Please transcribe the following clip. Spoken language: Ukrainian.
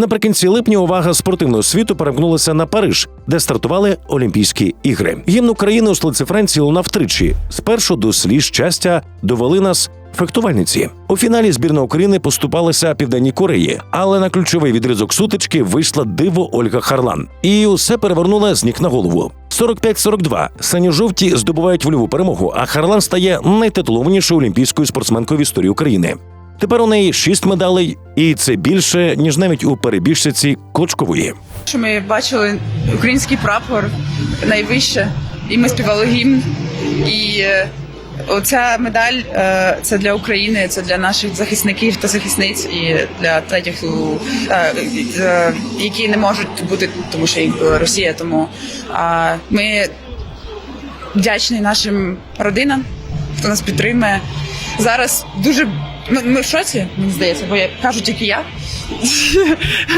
Наприкінці липня увага спортивного світу перемкнулася на Париж, де стартували Олімпійські ігри. Гімн України у столиці Франції лунав тричі. Спершу до сліз щастя довели нас фехтувальниці. У фіналі збірна України поступалася Південній Кореї, але на ключовий відрізок сутички вийшла диво Ольга Харлан. І усе перевернула з ніг на голову. 45-42. Синьо-жовті здобувають вольову перемогу, а Харлан стає найтитулованішою олімпійською спортсменкою в історії України. Тепер у неї шість медалей, і це більше ніж навіть у перебіжчиці Клочкової. Що ми бачили український прапор найвище, і ми співали гімн. І е, оця медаль е, це для України, це для наших захисників та захисниць, і для третіх, е, які не можуть бути, тому що Росія. Тому ми вдячні нашим родинам, хто нас підтримує. Зараз дуже ми в шоці, мені здається, бо я кажу тільки я.